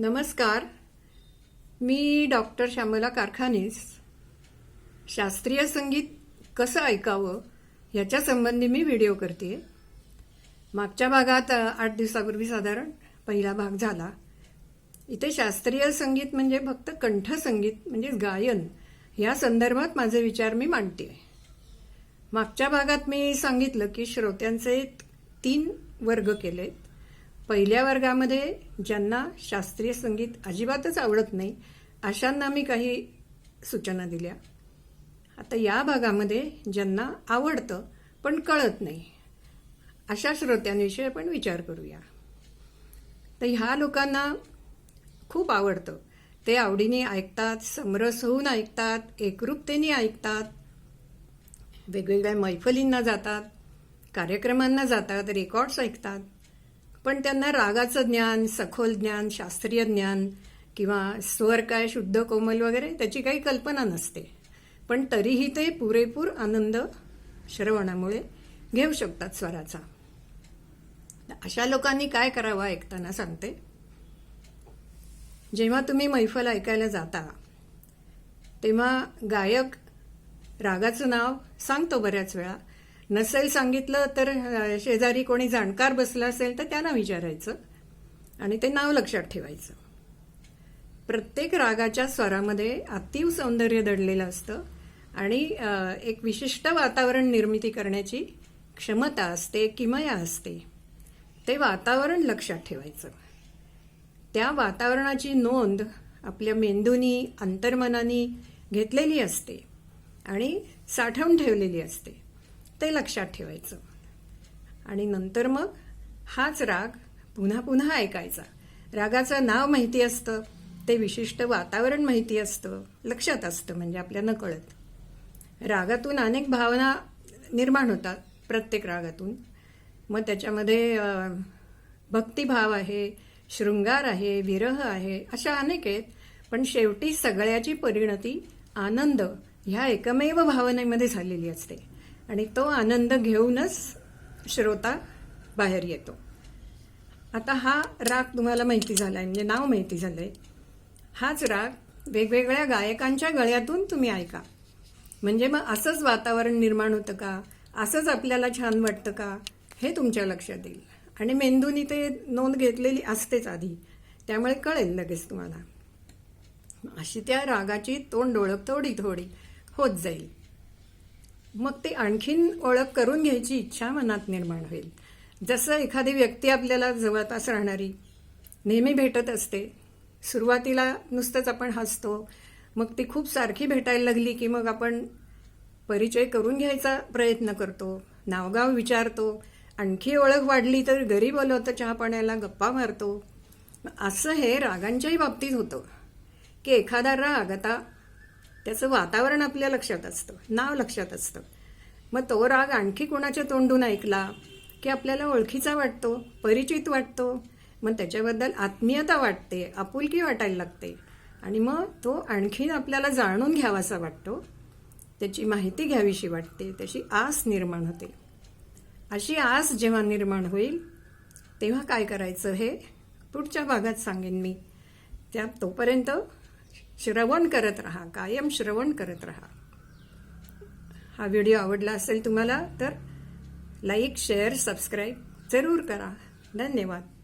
नमस्कार. मी डॉक्टर श्यामला कारखानीस शास्त्रीय संगीत कसं ऐकावं याच्या संबंधी मी व्हिडिओ करते मागच्या भागात आठ दिवसापूर्वी साधारण पहिला भाग झाला. इथे शास्त्रीय संगीत म्हणजे फक्त कंठसंगीत म्हणजे गायन या संदर्भात माझे विचार मी मांडते मागच्या भागात मी सांगितलं की श्रोत्यांचे तीन वर्ग केलेत. पहिल्या वर्गामध्ये ज्यांना शास्त्रीय संगीत अजिबातच आवडत नाही अशांना मी काही सूचना दिल्या. आता या भागामध्ये ज्यांना आवडतं पण कळत नाही अशा श्रोत्यांविषयी आपण विचार करूया. तर ह्या लोकांना खूप आवडतं. ते आवडीने ऐकतात समरस होऊन ऐकतात एकरूपतेने ऐकतात वेगवेगळ्या मैफलींना जातात कार्यक्रमांना जातात रेकॉर्ड्स ऐकतात. पण त्यांना रागाचं ज्ञान सखोल ज्ञान शास्त्रीय ज्ञान किंवा स्वर काय शुद्ध कोमल वगैरे त्याची काही कल्पना नसते. पण तरीही ते पुरेपूर आनंद श्रवणामुळे घेऊ शकतात स्वराचा. अशा लोकांनी काय करावं ऐकताना सांगते. जेव्हा तुम्ही मैफल ऐकायला जाता तेव्हा गायक रागाचं नाव सांगतो बऱ्याच वेळा. नसेल सांगितलं तर शेजारी कोणी जाणकार बसला असेल तर त्यांना विचारायचं आणि ते नाव लक्षात ठेवायचं. प्रत्येक रागाच्या स्वरामध्ये अतीव सौंदर्य दडलेलं असतं आणि एक विशिष्ट वातावरण निर्मिती करण्याची क्षमता असते किमया असते ते वातावरण लक्षात ठेवायचं. त्या वातावरणाची नोंद आपल्या मेंदूनी अंतर्मनानी घेतलेली असते आणि साठवून ठेवलेली असते. ते लक्षात ठेवायचं. आणि नंतर मग हाच राग पुन्हा पुन्हा ऐकायचा. रागाचं नाव माहिती असतं ते विशिष्ट वातावरण माहिती असतं लक्षात असतं म्हणजे आपल्याला कळत. रागातून अनेक भावना निर्माण होतात प्रत्येक रागातून. मग त्याच्यामध्ये भक्तिभाव आहे शृंगार आहे विरह आहे अशा अनेक आहेत. पण शेवटी सगळ्याची परिणती आनंद ह्या एकमेव भावनेमध्ये झालेली असते. आणि तो आनंद घेऊनच श्रोता बाहेर येतो. आता हा राग तुम्हाला माहिती झाला आहे म्हणजे नाव माहिती झालं आहे हाच राग वेगवेगळ्या गायकांच्या गळ्यातून तुम्ही ऐका. म्हणजे मग असंच वातावरण निर्माण होतं का? असंच आपल्याला छान वाटतं का? हे तुमच्या लक्षात येईल. आणि मेंदूनी ते नोंद घेतलेली असतेच आधी. त्यामुळे कळेल लगेच तुम्हाला. अशी त्या रागाची तोंड ओळख थोडी थोडी होत जाईल. मग ते आणखीन ओळख करून घ्यायची इच्छा मनात निर्माण होईल. जसं एखादी व्यक्ती आपल्याला जवळपास राहणारी नेहमी भेटत असते सुरुवातीला नुसतंच आपण हसतो मग ती खूप सारखी भेटायला लागली की मग आपण परिचय करून घ्यायचा प्रयत्न करतो नावगाव विचारतो आणखी ओळख वाढली तर घरी बोलवतं चहा पाण्याला गप्पा मारतो. असं हे रागांच्याही बाबतीत होतं. की एखादा राग आता त्याचं वातावरण आपल्या लक्षात असतं नाव लक्षात असतं. मग तो राग आणखी कोणाच्या तोंडून ऐकला की आपल्याला ओळखीचा वाटतो परिचित वाटतो? मग त्याच्याबद्दल आत्मीयता वाटते आपुलकी वाटायला लागते. आणि मग तो आणखीन आपल्याला जाणून घ्यावासा वाटतो. त्याची माहिती घ्यावीशी वाटते त्याची आस निर्माण होते. अशी आस जेव्हा निर्माण होईल तेव्हा काय करायचं हे पुढच्या भागात सांगेन मी. त्या तोपर्यंत श्रवण करत राहा कायम श्रवण करत राहा. हा व्हिडिओ आवडला असेल तुम्हाला तर लाईक शेअर सबस्क्राईब जरूर करा. धन्यवाद.